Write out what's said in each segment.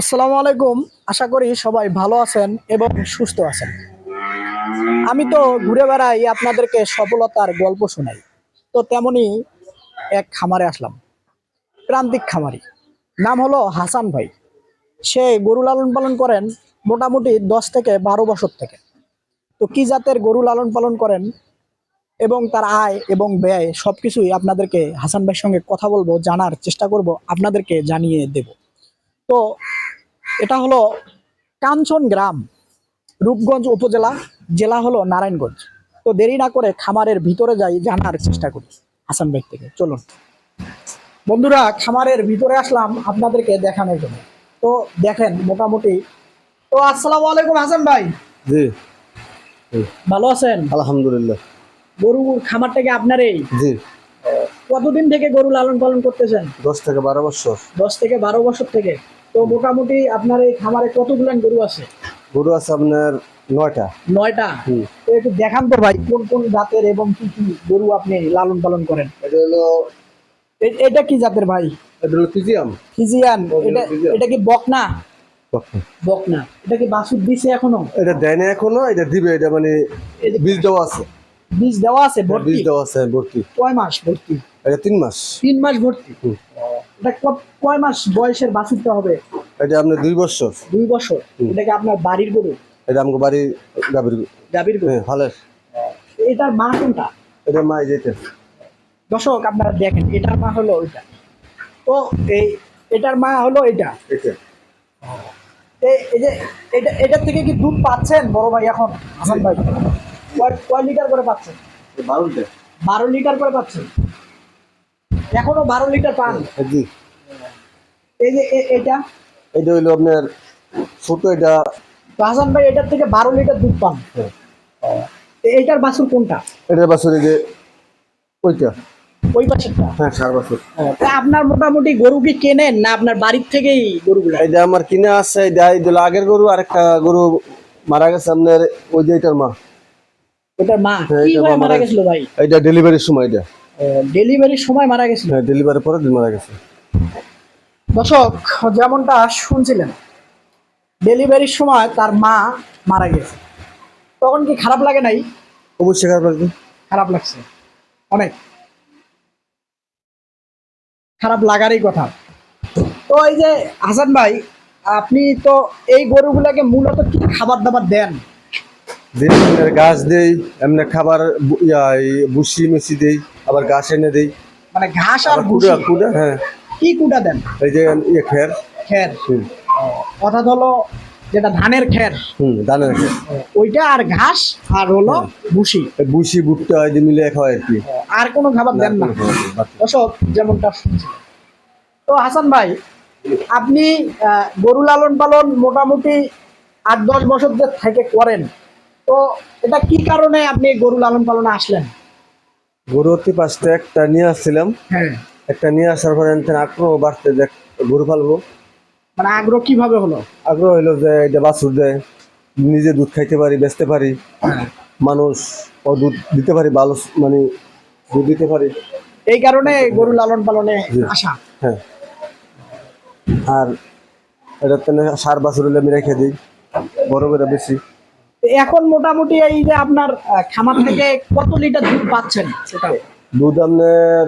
আসসালামু আলাইকুম। আশা করি সবাই ভালো আছেন এবং সুস্থ আছেন। আমি তো ঘুরে বেড়াই, আপনাদেরকে সফলতার গল্প শোনাই। তো তেমনি এক খামারে আসলাম। প্রান্তিক খামারি। নাম হলো হাসান ভাই। সে গরু লালন পালন করেন মোটামুটি দশ থেকে বারো বছর থেকে। তো কি জাতের গরু লালন পালন করেন এবং তার আয় এবং ব্যয় সব কিছুই আপনাদেরকে হাসান ভাইয়ের সঙ্গে কথা বলব, জানার চেষ্টা করব, আপনাদেরকে জানিয়ে দেব। তো এটা হলো কাঞ্চন গ্রাম রূপগঞ্জ উপজেলা জেলা হলো নারায়ণগঞ্জ। তো দেরি না করে খামারের ভিতরে যাই জানার চেষ্টা করি। হাসান ভাই থেকে চলুন। বন্ধুরা খামারের ভিতরে আসলাম আপনাদেরকে দেখানোর জন্য। তো দেখেন মোটামুটি। তো আসসালামু আলাইকুম হাসান ভাই। জি। ভালো আছেন? আলহামদুলিল্লাহ। গরুর খামার থেকে আপনার এই? জি। কতদিন থেকে গরু লালন পালন করতেছেন? দশ থেকে বারো বছর। দশ থেকে বারো বছর থেকে। তো মোটামুটি আপনার এই খামারে কতগুলো গরু আছে? গরু আছে আপনার নয়টা। নয়টা? তো একটু দেখান তো ভাই কোন কোন জাতের এবং কি কি গরু আপনি লালন পালন করেন? এটা হলো এটা কি জাতের ভাই? এটা হলো পিজিয়াম ফিজিয়ান। এটা এটা কি বকনা? বকনা। এটা কি দিছে এখনও? এটা দেয় না এখনও এটা দিবে এটা মানে বীজ দেওয়া আছে। বীজ দেওয়া আছে ভর্তি? বীজ দেওয়া আছে ভর্তি। কয় মাস ভর্তি? এটা তিন মাস। তিন মাস ভর্তি। এটা কয় মাস বয়সের বাছুরটা হবে? এটা আপনার দুই বছর। দুই বছর? হুম। এটা কি আপনার বাড়ির গরু? এটা আমাকে বাড়ি গাভীর গাভীর গরু? হ্যাঁ ভালো এটার মা কোনটা? এটা মা যেতে দর্শক আপনারা দেখেন এটার মা হলো ওইটা। তো এই এটার মা হলো এটা। এই যে এটা এটার থেকে কি দুধ পাচ্ছেন বড় ভাই এখন? হাসান ভাই। কয় লিটার করে পাচ্ছেন? বারোটা বারো লিটার করে পাচ্ছেন? এখনও বারো লিটার পান। জি। এই যে এটা? এটা হইল আপনার ছোট এটা তো হাসান ভাই এটার থেকে বারো লিটার দুধ পান। হ্যাঁ। তো এইটার বাছুর কোনটা? এটার বছর এই যে ওইটা। ওই পাশেরটা হ্যাঁ বছর। আপনার মোটামুটি গরু কি কেনেন না আপনার বাড়ির থেকেই গরুগুলো? এটা আমার কিনে আছে এটা এই আগের গরু আর একটা গরু মারা গেছে আপনার ওই যে এটার মা। ওটার মা? হ্যাঁ, কি মারা গেছিল ভাই? এটা ডেলিভারির সময় এটা। ডেলিভারির সময় মারা গেছিল? হ্যাঁ ডেলিভারি পরে মারা গেছে। দর্শক যেমনটা শুনছিলেন ডেলিভারির সময় তার মা মারা গেছে। তখন কি খারাপ লাগে নাই? অবশ্যই খারাপ লাগবে। খারাপ লাগছে। অনেক। খারাপ লাগারই কথা। তো এই যে হাসান ভাই আপনি তো এই গরুগুলাকে মূলত কি খাবার দাবার দেন? আপনার গাছ দেই এমনি খাবার বুসি মিশি দেই আবার গাছ এনে দেই। মানে ঘাস আর কুড়া কুড়া হ্যাঁ। কি কুটা দেন? এই যে ইয়ে খের। খের। অর্থাৎ হলো যেটা ধানের খের। হুম ধানের খের। ওইটা আর ঘাস আর হলো ভুসি। এই বুসি ভুট্টা এই যে মিলে খাওয়া আর কি। আর কোনো খাবার দেন না। দর্শক যেমনটা শুনছিলেন তো হাসান ভাই আপনি গরু লালন পালন মোটামুটি আট দশ বছর থেকে করেন তো এটা কি কারণে আপনি গরু লালন পালনে আসলেন? গরু অতি পাঁচটা একটা নিয়ে আসছিলাম। হ্যাঁ। একটা নিয়ে আসার পরে আগ্রহ বাড়তে যে গরু পালবো। মানে আগ্রহ কীভাবে হলো? আগ্রহ হইল যে এটা বাছুর দেয় নিজে দুধ খাইতে পারি বেচতে পারি মানুষ ও দুধ দিতে পারি ভালো মানে দুধ দিতে পারি। এই কারণে গরু লালন পালনে আসা? হ্যাঁ। আর এটা তেনে সার বাছুর হলে আমি রেখে দিই। বড় করে বেশি। এখন মোটামুটি এই যে আপনার খামার থেকে কত লিটার দুধ পাচ্ছেন সেটা দুধ আপনার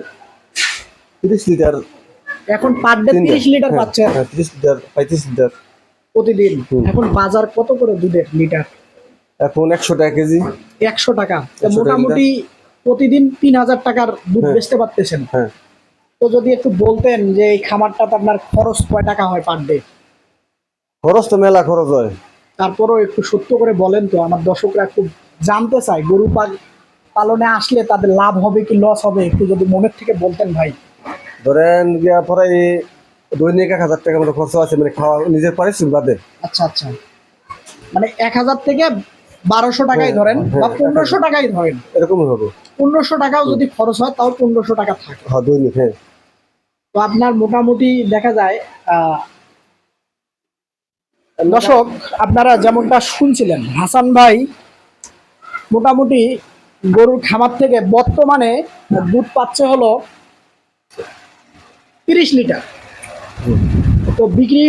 তিরিশ লিটার। এখন পার ডে তিরিশ লিটার হ্যাঁ, পাচ্ছেন? হ্যাঁ তিরিশ লিটার পঁয়ত্রিশ লিটার। প্রতিদিন? এখন বাজার কত করে দুধের লিটার? এখন একশো টাকা কেজি। একশো টাকা। তো 100 টাকা মোটামুটি প্রতিদিন তিন হাজার টাকার দুধ হ্যাঁ। বেচতে পারতেছেন। তো যদি একটু বলতেন যে এই খামারটাতে আপনার খরচ কয় টাকা হয় পার ডে? খরচ তো মেলা খরচ হয়। তারপরও একটু সত্য করে বলেন তো আমার দর্শকরা খুব জানতে চায় গরু পালনে আসলে তাদের লাভ হবে কি লস হবে একটু যদি মনের থেকে বলতেন ভাই। ধরেন গিয়া পরে দৈনিক এক হাজার টাকা মতো খরচ আছে মানে খাওয়া নিজের পারিশ্রমিক বাদে। আচ্ছা আচ্ছা। মানে এক হাজার থেকে বারোশো টাকাই হ্যাঁ, ধরেন বা হ্যাঁ, পনেরোশো টাকাই ধরেন। এরকমই হবে। পনেরোশো টাকাও যদি খরচ হয় তাও পনেরোশো টাকা থাকে। হ্যাঁ দৈনিক হ্যাঁ। তো আপনার মোটামুটি দেখা যায় আহ, দর্শক, আপনারা যেমনটা শুনছিলেন, হাসান ভাই মোটামুটি গরুর খামার থেকে বর্তমানে দুধ পাচ্ছে হলো তিরিশ লিটার। তো বিক্রি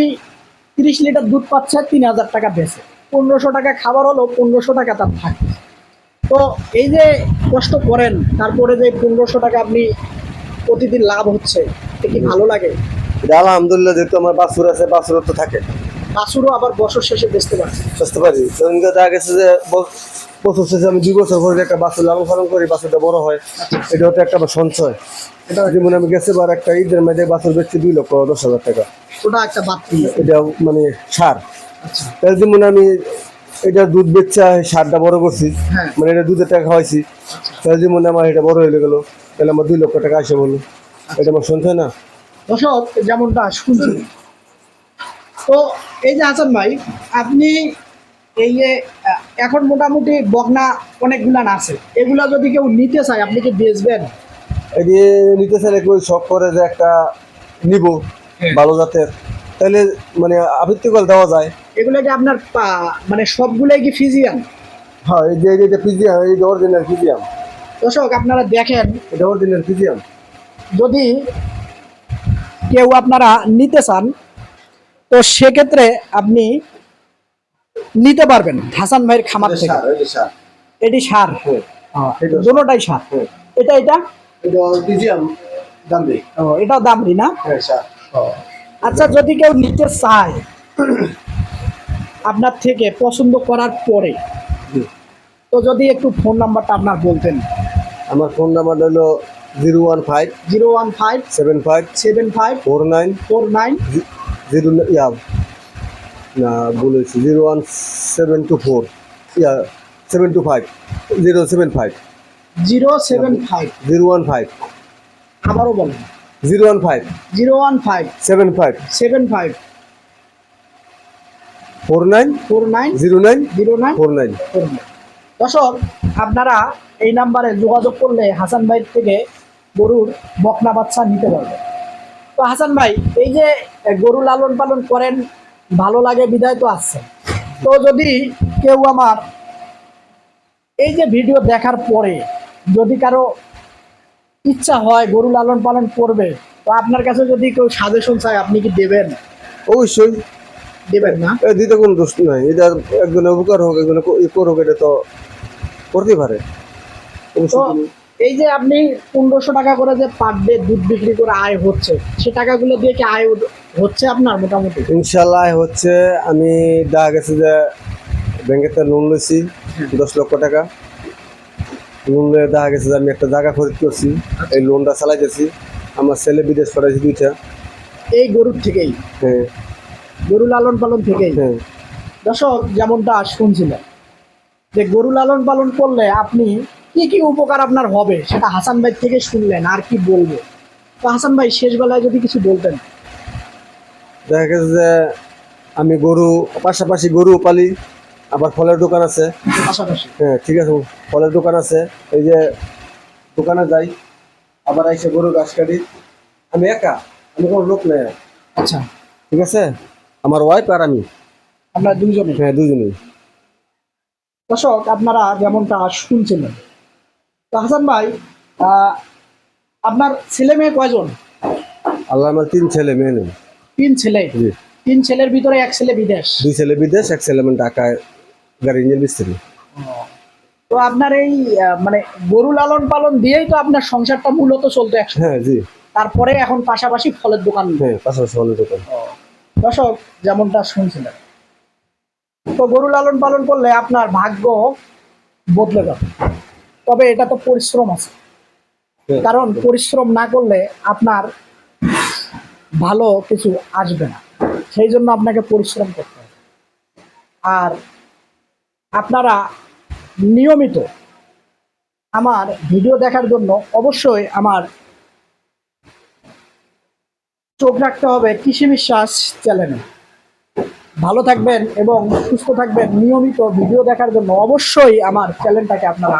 তিরিশ লিটার দুধ পাচ্ছে তিন হাজার টাকা বেচে পনেরোশো টাকা খাবার হলো পনেরোশো টাকা তার থাকে। তো এই যে কষ্ট করেন, তারপরে যে পনেরোশো টাকা আপনি প্রতিদিন লাভ হচ্ছে কি ভালো লাগে? আলহামদুলিল্লাহ, যেহেতু আমার বাছুর আছে বাছুর তো থাকে। বাছুরও আবার বছর শেষে বেচতে পারছে বুঝতে পারি। দেখা গেছে যে বছর শেষে আমি দুই বছর পরে একটা বাছুর লালন পালন করি বাছুরটা বড় হয়। এটা হচ্ছে একটা আমার সঞ্চয়। এটা যেমন আমি গেছে বার একটা ঈদের মধ্যে বাছুর বেচছি দুই লক্ষ দশ হাজার টাকা। ওটা একটা বাথরুম এটা মানে সার। আচ্ছা। তার যেমন আমি এটা দুধ বেচা সারটা বড় করছি হ্যাঁ। মানে এটা দুধের টাকা খাওয়াইছি। তার যেমন আমার এটা বড় হয়ে গেলো তাহলে আমার দুই লক্ষ টাকা আসে বলল এটা আমার সঞ্চয় না? দর্শক যেমনটা শুনছি। তো এই যে হাসান ভাই আপনি এই যে এখন মোটামুটি বকনা অনেকগুলান আছে এগুলা যদি কেউ নিতে চায় আপনি কি বেচবেন? এই যে নিতে চাইলে কেউ শখ করে যে একটা নিব হ্যাঁ। ভালো জাতের। তাহলে মানে আবৃত্তি করে দেওয়া যায়। এগুলা কি আপনার মানে সবগুলাই কি ফিজিয়ান? হ্যাঁ এই যে এই যে পিজিয়াম এই যে অরিজিনাল পিজিয়াম দর্শক আপনারা দেখেন। এটা অরিজিনাল পিজিয়াম যদি কেউ আপনারা নিতে চান তো সেক্ষেত্রে আপনি নিতে পারবেন হাসান ভাইয়ের খামার থেকে। এটি সার। হ্যাঁ, এটা সার। হ্যাঁ। এটা এটা? এটাও দামরি না? হ্যাঁ আচ্ছা যদি কেউ নিতে চায় আপনার থেকে পছন্দ করার পরে তো যদি একটু ফোন নাম্বারটা আপনার বলতেন। আমার ফোন নাম্বার হলো zero one five zero one five seven five seven five four nine four nine zero yeah না বলেছি zero one seven two four yeah seven two five zero seven five. Zero seven five. Zero one five. আবারও বলেন। Zero one five. Zero one five. Seven five. Seven five. Four nine. Four nine. Zero nine. Zero nine. Four nine. Four nine. দর্শক আপনারা এই নাম্বারে যোগাযোগ করলে হাসান ভাই থেকে গরুর বকনা বাচ্চা নিতে পারবেন। তো হাসান ভাই এই যে গরু লালন পালন করেন ভালো লাগে বিদায় তো আসছে তো যদি কেউ আমার এই যে ভিডিও দেখার পরে যদি কারও ইচ্ছা হয় গরু লালন পালন করবে তো আপনার কাছে যদি কেউ সাজেশন চায় আপনি কি দেবেন? অবশ্যই। দেবেন না? এ দিতে কোনো দোষ নাই। এটা একজনের উপকার হোক একজনের করুক এটা তো করতে পারে। এই যে আপনি পনেরোশো টাকা করে যে পার ডে দুধ বিক্রি করে আয় হচ্ছে সে টাকাগুলো দিয়ে কি আয় হচ্ছে আপনার মোটামুটি? ইনশাল্লাহ হচ্ছে। আমি দেখা গেছে যে ব্যাংকেতে লোন লইছি দশ লক্ষ টাকা। লোন নিয়ে দেখা গেছে যে আমি একটা জায়গা খরিদ করছি এই লোনটা চালাইতেছি। আমার ছেলে বিদেশ পাঠাইছি দুইটা। এই গরুর থেকেই? হ্যাঁ। গরু লালন পালন থেকেই? হ্যাঁ। দর্শক যেমনটা শুনছিলেন যে গরু লালন পালন করলে আপনি কি কি উপকার আপনার হবে সেটা হাসান ভাই থেকে শুনলেন আর কি বলব? তো হাসান ভাই শেষ বেলায় যদি কিছু বলতেন। দেখা গেছে যে আমি গরু পাশাপাশি গরু পালি আবার ফলের দোকান আছে। পাশাপাশি? হ্যাঁ ঠিক আছে ফলের দোকান আছে। এই যে দোকানে যাই আবার এসে গরু গাছ কাটি। আমি একা আমি কোনো লোক নেই। আচ্ছা। ঠিক আছে? আমার ওয়াইফ আর আমি। আপনার দুজনে হ্যাঁ দুজনেই দর্শক আপনারা যেমনটা শুনছিলেন তো হাসান ভাই আপনার ছেলে মেয়ে কয়জন? আল্লাহ আমার তিন ছেলে মেয়ে নেই। তিন ছেলে। তিন ছেলের ভিতরে এক ছেলে বিদেশ। দুই ছেলে বিদেশ এক ছেলে মানে ঢাকায় গাড়ি ইঞ্জিন মিস্ত্রি তো আপনার এই মানে গরু লালন পালন দিয়েই তো আপনার সংসারটা মূলত চলতো একশো হ্যাঁ জি। তারপরে এখন পাশাপাশি ফলের দোকান। হ্যাঁ পাশাপাশি ফলের দোকান। দর্শক যেমনটা শুনছিলেন তো গরু লালন পালন করলে আপনার ভাগ্য বদলে যাবে। তবে এটা তো পরিশ্রম আছে। হ্যাঁ। কারণ পরিশ্রম না করলে আপনার ভালো কিছু আসবে না। সেই জন্য আপনাকে পরিশ্রম করতে হবে। আর আপনারা নিয়মিত আমার ভিডিও দেখার জন্য অবশ্যই আমার চোখ রাখতে হবে কৃষি বিশ্বাস চ্যানেলে। ভালো থাকবেন এবং সুস্থ থাকবেন। নিয়মিত ভিডিও দেখার জন্য অবশ্যই আমার চ্যানেলটাকে আপনারা